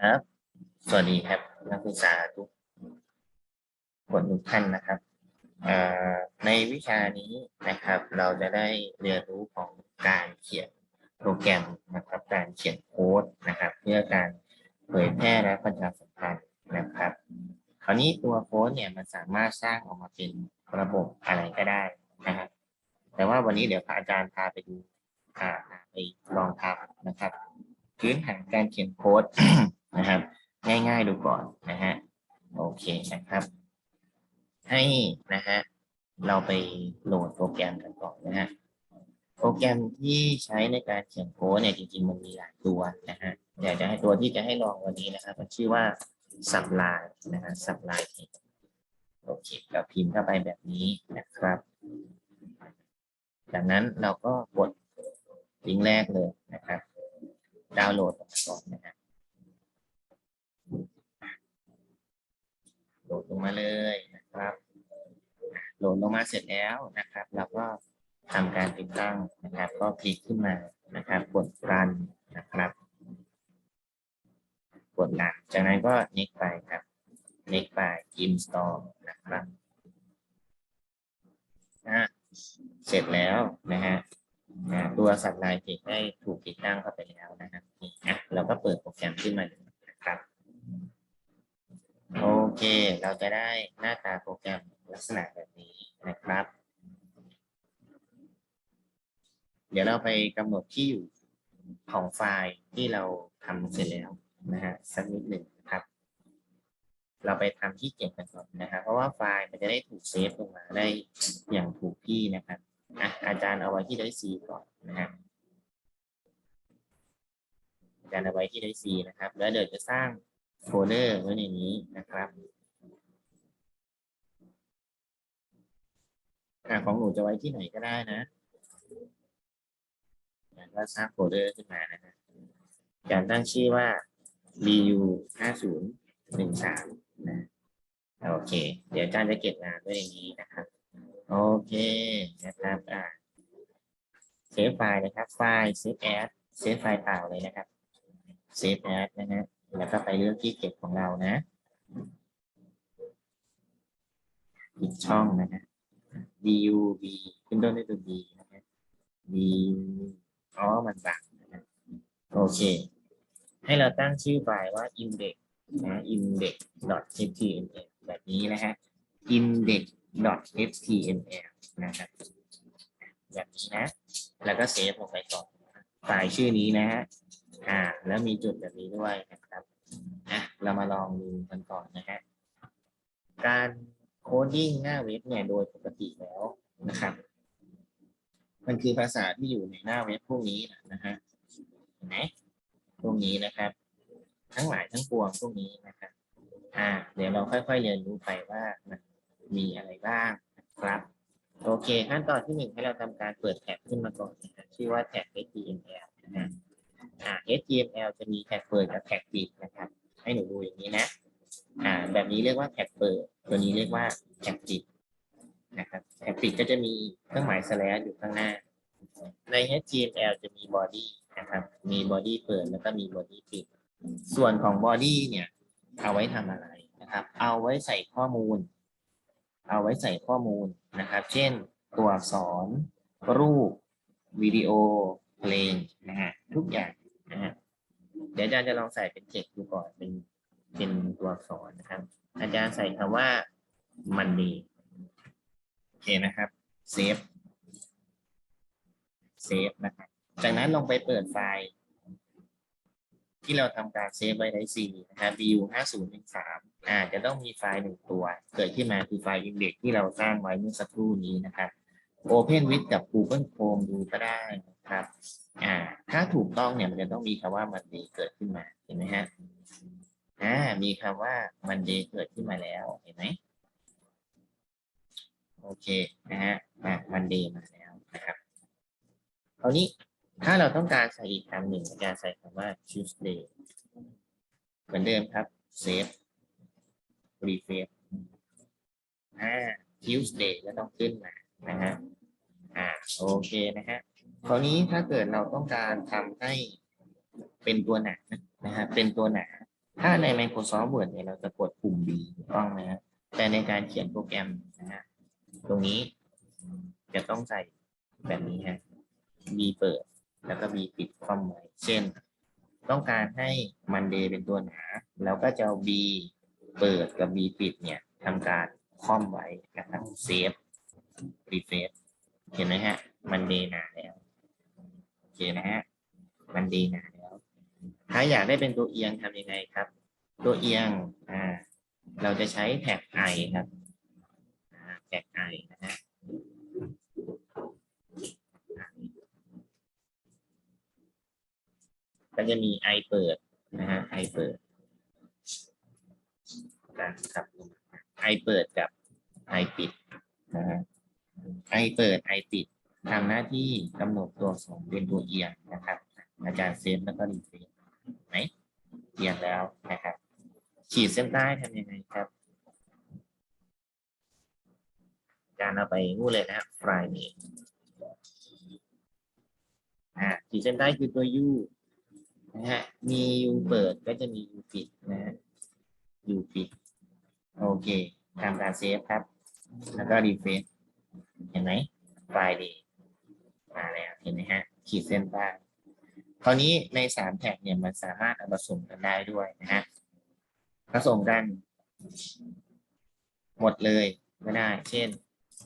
ครับ สวัสดีครับนักศึกษาทุกคนทุกท่านนะครับในวิชานี้นะครับ เราจะได้เรียนรู้ของการเขียนโปรแกรมนะครับ การเขียนโค้ดนะครับ เพื่อการเผยแพร่และประชาสัมพันธ์นะครับ คราวนี้ตัวโค้ดเนี่ยมันสามารถสร้างออกมาเป็นระบบอะไรก็ได้นะครับแต่ว่าวันนี้เดี๋ยวพระอาจารย์พาไปดูอ่าไปลองทำนะครับ พื้นฐานการเขียนโค้ด นะครับ ง่ายๆดูก่อนนะฮะโอเคนะครับ ให้นะฮะเราไปโหลดโปรแกรมกันก่อนนะฮะโปรแกรมที่ใช้ในการเขียนโค้ดเนี่ยจริงๆมันมีหลายตัวนะฮะอยากจะให้ตัวที่จะให้ลองวันนี้นะครับ มันชื่อว่า Sublime นะฮะ Sublime Text โอเคเราพิมพ์เข้าไปแบบนี้นะครับ จากนั้นเราก็กดลิงก์แรกเลยนะครับ ดาวน์โหลดก่อนนะฮะ โหลดลง มาเลยนะครับโหลดลงมาเสร็จแล้วนะครับเราก็ทำการติดตั้งนะครับ ก็คลิกขึ้นมานะครับ กดรันนะครับ กดรันจากนั้นก็ next ไปครับ next ไป install นะครับอะเสร็จแล้วนะฮะตัวสัตว์ลายเทคได้ถูกติดตั้งเข้าไปแล้วนะครับนี่อะเราก็เปิดโปรแกรมขึ้นมาลยนะครับ โอ เค เราจะได้หน้าตาโปรแกรมลักษณะแบบนี้นะครับ เดี๋ยวเราไปกำหนดที่อยู่ของไฟล์ที่เราทำเสร็จแล้วนะฮะสักนิดหนึ่งนะครับ เราไปทำที่เก็บกันก่อนนะครับเพราะว่าไฟล์มันจะได้ถูกเซฟลงมาได้อย่างถูกที่นะครับอะอาจารย์เอาไว้ที่ได้ซีก่อนนะฮะอาจารย์เอาไว้ที่ได้ซีนะครับ แล้วเดี๋ยวจะสร้าง โฟลเดอร์ไว้ในนี้นะครับอ่าของหนูจะไว้ที่ไหนก็ได้นะแล้วก็สร้างโฟลเดอร์ขึ้นมานะฮะการตั้งชื่อว่า bu ห้าศูนย์หนึ่งสามนะโอเค เดี๋ยวอาจารจะเก็บงานไว้อย่างนี้นะครับ โอเคนะครับอ่าเซฟไฟล์นะครับ ไฟล์เซฟแอดเซฟไฟล์เปล่าเลยนะครับเซฟแอดนะฮะ แล้วก็ไปเลือกที่เก็บของเรานะอีกช่องนะฮะ du v ขึ้นต้นด้วยตัว b นะฮะ v อ๋อมันบังนะฮะโอเค ให้เราตั้งชื่อไฟล์ว่า index นะ index.html แบบนี้นะฮะ index.html นะครับแบบนี้นะ แล้วก็เซฟลงไปก่อนไฟล์ชื่อนี้นะฮะ อ่า แล้วมีจุดแบบนี้ด้วยนะครับอะเรามาลองดูกันก่อนนะฮะการโคดดิ้งหน้าเว็บเนี่ยโดยปกติแล้วนะครับ มันคือภาษาที่อยู่ในหน้าเว็บพวกนี้นะฮะเห็นไหมพวกนี้นะครับ ทั้งหลายทั้งปวงพวกนี้นะครับอ่า เดี๋ยวเราค่อยๆเรียนรู้ไปว่ามันมีอะไรบ้างครับ โอเคขั้นตอนที่หนึ่งให้เราทำการเปิดแท็บขึ้นมาก่อนนะครับชื่อว่าแท็บ HTML นะฮะ อ่า HTML จะมีแท็กเปิดกับแท็กปิดนะครับ ให้หนูดูอย่างนี้นะ อ่า แบบนี้เรียกว่าแท็กเปิด ตัวนี้เรียกว่าแท็กปิดนะครับ แท็กปิดก็จะมีเครื่องหมาย slash อยู่ข้างหน้า ใน HTML จะมี body นะครับ มี body เปิดแล้วก็มี body ปิด ส่วนของ body เนี่ย เอาไว้ทำอะไรนะครับ เอาไว้ใส่ข้อมูล เอาไว้ใส่ข้อมูลนะครับ เช่น ตัวอักษร รูป วิดีโอ เพลง นะฮะ ทุกอย่าง นะฮะเดี๋ยวอาจารย์จะลองใส่เป็นเทคดูก่อนเป็นเป็นตัวอักษรนะครับ อาจารย์ใส่คำว่ามันดีโอเคนะครับเซฟเซฟนะครับ จากนั้นลงไปเปิดไฟล์ที่เราทำการเซฟไว้ใน C นะครับ bu 5013อ่าจะต้องมีไฟล์หนึ่งตัว เกิดขึ้นมาคือไฟล์ index ที่เราสร้างไว้เมื่อสักครู่นี้นะครับ Open with กับ Google Chrome ดูก็ได้นะครับ อ่า ถ้าถูกต้องเนี่ยมันจะต้องมีคำว่ามันดีเกิดขึ้นมาเห็นไหมฮะอ่ามีคำว่ามันดีเกิดขึ้นมาแล้วเห็นไหมโอเคนะฮะอ่ามันดีมาแล้วนะครับคราวนี้ถ้าเราต้องการใส่อีกคำหนึ่งอาจารย์ใส่คำว่า Tuesday เหมือนเดิมครับ save refresh อ่า Tuesday ก็ต้องขึ้นมานะฮะอ่าโอเคนะฮะ คราวนี้ถ้าเกิดเราต้องการทำให้เป็นตัวหนานะฮะเป็นตัวหนา ถ้าใน Microsoft Word เนี่ยเราจะกดปุ่ม B ถูกต้องไหมฮะแต่ในการเขียนโปรแกรมนะฮะตรงนี้จะต้องใส่แบบนี้ฮะ B เปิดแล้วก็ B ปิดคอมไว้เช่น ต้องการให้ Monday เป็นตัวหนาเราก็จะเอา B เปิดกับ B ปิดเนี่ยทำการคอมไว้นะครับเซฟรีเฟซเห็นไหมฮะ Monday หนาแล้ว เคนะฮะ Monday หนาแล้ว ถ้าอยากได้เป็นตัวเอียงทำยังไงครับ ตัวเอียงอ่าเราจะใช้แท็ก i ครับแท็ก i นะฮะก็จะมี i เปิดนะฮะ i เปิดการครับ i เปิดกับ i ปิดนะฮะ i เปิด i ปิด ทำหน้าที่กำหนดตัวอักษรเป็นตัวเอียงนะครับ อาจารย์เซฟแล้วก็รีเฟไหมเอียงแล้วนะครับ ขีดเส้นใต้ทำยังไงครับอาจารย์เอาไปงูเลยนะครับ Friday อ่าขีดเส้นใต้คือตัว U นะฮะ มี U เปิดก็จะมี U ปิดนะฮะ U ปิด โอเคทำการเซฟครับ แล้วก็รีเฟรชเห็นไหม Friday มาแล้วเห็นไหมฮะขีดเส้นใต้คราวนี้ในสามแท็กเนี่ยมันสามารถเอาผสมกันได้ด้วยนะฮะผสมกัน หมดเลยก็ได้ เช่น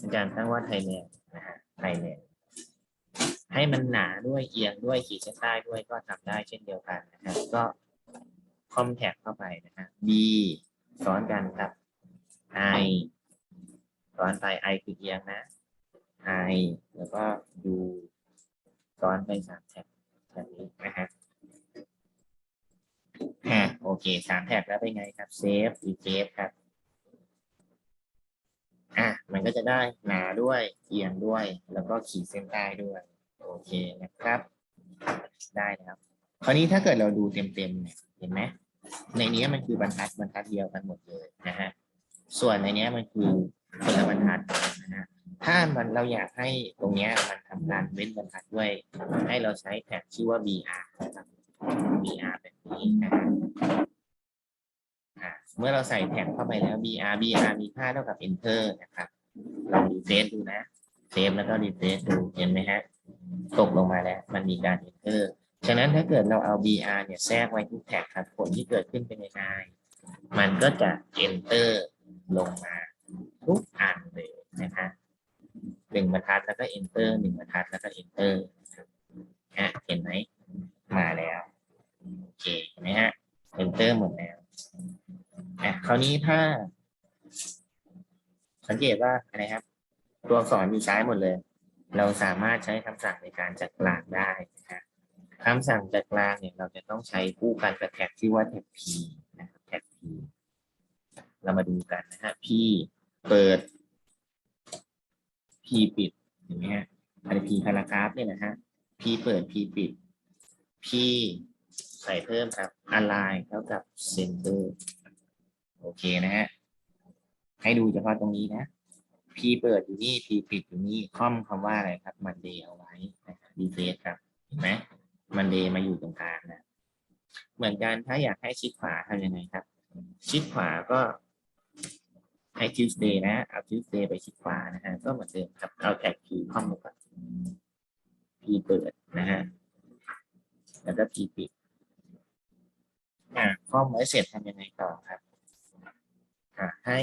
อาจารย์ตั้งว่าไทยแลนด์นะฮะไทยแลนด์ให้มันหนาด้วยเอียงด้วยขีดเส้นใต้ด้วยก็ทำได้เช่นเดียวกันนะครับก็คอมแท็กเข้าไปนะฮะ B ซ้อนกันครับ I ซ้อนไป I คือเอียงนะ I แล้วก็ U ซ้อนไปสามแท็กแบบนี้นะฮะฮะโอเคสามแท็กแล้วเป็นไงครับเซฟรีเซฟครับอะมันก็จะได้หนาด้วยเอียงด้วย แล้วก็ขีดเส้นใต้ด้วย โอเคนะครับ ได้นะครับ คราวนี้ถ้าเกิดเราดูเต็มๆเนี่ยเห็นไหมในนี้มันคือบรรทัดบรรทัดเดียวกันหมดเลยนะฮะส่วนในนี้มันคือคนละบรรทัด ถ้ามันเราอยากให้ตรงนี้มันทำการเว้นบรรทัดด้วย ให้เราใช้แท็กชื่อว่า br นะครับ br แบบนี้นะฮะเมื่อเราใส่แท็กเข้าไปแล้ว br br มีค่าเท่ากับ enter นะครับลองรีเฟซดูนะเซฟแล้วก็รีเฟซดูเห็นไหมฮะตกลงมาแล้ว มันมีการ enter ฉะนั้นถ้าเกิดเราเอา br เนี่ยแทรกไว้ทุกแท็กครับผลที่เกิดขึ้นเป็นยังไงมันก็จะ enter ลงมา ทุกอันเลยนะคะหนึ่ง บรรทัดแล้วก็ enter หนึ่งบรรทัดแล้วก็ enter อะเห็นไหมมาแล้วโอเคเห็นไหมฮะ enter หมดแล้วอะคราวนี้ถ้า สังเกตว่าอะไรครับ ตัวอักษรอยู่ซ้หมดเลย เราสามารถใช้คำสั่งในการจัดกลางได้นะฮะคำสั่งจัดกลางเนี่ยเราจะต้องใช้คู่กันกับแท็กที่ว่าแท็ก P นะครับแท็ก P เรามาดูกันนะฮะ P เปิด P ปิดเห็นไหมฮะอันนี้ P พารากราฟเนี่ยนะฮะ P เปิด P ปิด P ใส่เพิ่มครับ align เท่ากับ center โอเคนะฮะ ให้ดูเฉพาะตรงนี้นะ P เปิดอยู่นี่ P ปิดอยู่นี่คอมคำว่าอะไรครับมันเดย์เอาไว้นะครับดีเฟสครับ เห็นไหมมันเดย์มาอยู่ตรงกลางนะ เหมือนกันถ้าอยากให้ชิดขวาทำยังไงครับ ชิดขวาก็ ให้ Tuesday นะเอา Tuesday ไปชิดขวานะฮะก็เหมือนเดิมครับเอาแท็ก P คอมมาก่อน P เปิดนะฮะแล้วก็ P ปิดอ่าคอมไว้เสร็จทำยังไงต่อครับอ่าให้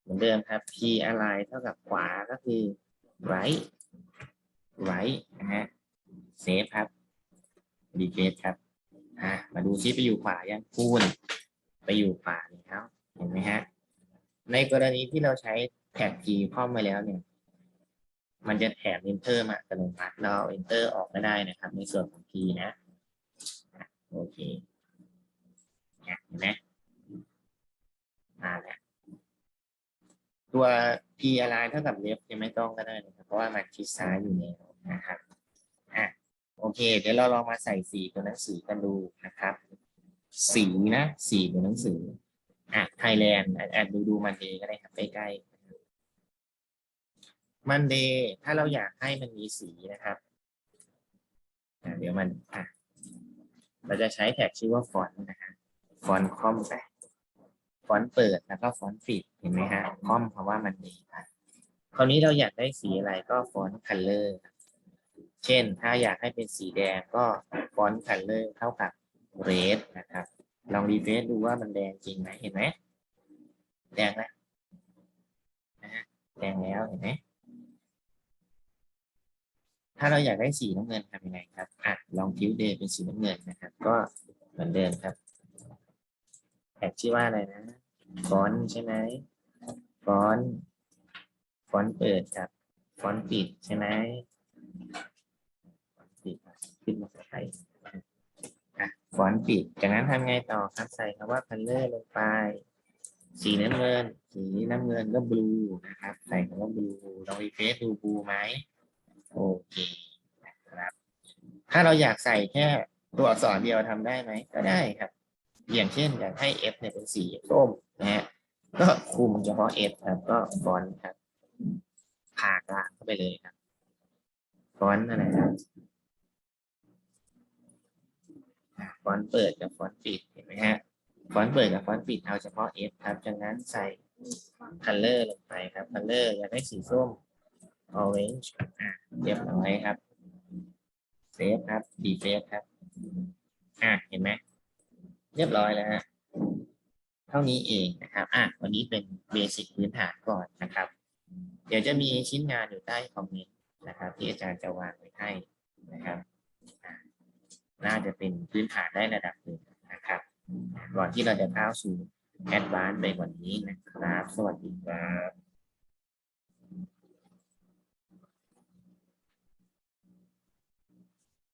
เหมือนเดิมครับ p อะไรเท่ากับขวาก็คือ right right นะฮะ save ครับ refresh ครับอ่ามาดูซิไปอยู่ขวายังคูณไปอยู่ขวาแล้ว เห็นไหมฮะ ในกรณีที่เราใช้แท็ก p คอมมาแล้วเนี่ย มันจะแถม enter มาอัตโนมัติเรา enter ออกไม่ได้นะครับ ในส่วนของ p นะอะโอเคเห็นไหมมาแล้วตัว p align เท่ากับ left ยังไม่ต้องก็ได้นะครับเพราะว่ามันชิดซ้ายอยู่แล้วนะครับอะโอเค เดี๋ยวเราลองมาใส่สีตัวหนังสือกันดูนะครับ สีนะ สีตัวหนังสือ อะไทยแลนด์อะดูดูมันเดย์ก็ได้ครับใกล้ๆมันเดย์ถ้าเราอยากให้มันมีสีนะครับอะเดี๋ยวมันอะเราจะใช้แท็กชื่อว่าฟอนต์นะฮะฟอนต์คอมไปฟอนต์เปิดแล้วก็ฟอนต์ปิดเห็นไหมฮะคอมเพราะว่ามันมีครับคราวนี้เราอยากได้สีอะไรก็ฟอนต์คัลเลอร์เช่นถ้าอยากให้เป็นสีแดงก็ฟอนต์คัลเลอร์เท่ากับเรดนะครับ ลองรีเฟรชดูว่ามันแดงจริงไหมเห็นไหมแดงนะแดงแล้วเห็นไหมถ้าเราอยากได้สีน้ำเงินทำยังไงครับอะลองทิวเดย์เป็นสีน้ำเงินนะครับ ก็เหมือนเดิมครับแท็กชื่อว่าอะไรนะฟอนต์ใช่ไหมฟอนต์ฟอนต์เปิดครับฟอนต์ปิดใช่ไหมฟอนต์ปิดขึ้นมาใส่ อะ ฟอนต์ปิด จากนั้นทำไงต่อครับใส่คำว่า color ลงไป สีน้ำเงิน สีน้ำเงินก็ blue นะครับ ใส่คำว่า blue ลองรีเฟซดู blue ไหมโอเคนะครับ ถ้าเราอยากใส่แค่ตัวอักษรเดียวทำได้ไหม ก็ได้ครับ อย่างเช่นอยากให้ F เนี่ยเป็นสีส้มนะฮะ ก็คุมเฉพาะ F ครับ ก็ฟอนต์ครับผ่ากลางเข้าไปเลยครับฟอนต์อะไรครับ ฟอนต์เปิดกับฟอนต์ปิดเห็นไหมฮะฟอนต์เปิดกับฟอนต์ปิดเอาเฉพาะ F ครับจากนั้นใส่ color ลงไปครับ color อยากได้สีส้ม orange อะเรียบร้อยครับเซฟครับดีเซฟครับอะเห็นไหมเรียบร้อยแล้วฮะเท่านี้เองนะครับอะวันนี้เป็นเบสิกพื้นฐานก่อนนะครับ เดี๋ยวจะมีชิ้นงานอยู่ใต้คอมเมนต์นะครับ ที่อาจารย์จะวางไว้ให้นะครับ น่าจะเป็นพื้นฐานได้ระดับหนึ่งนะครับก่อนที่เราจะก้าวสู่แอดวานซ์ไปกว่านี้นะครับ สวัสดีครับ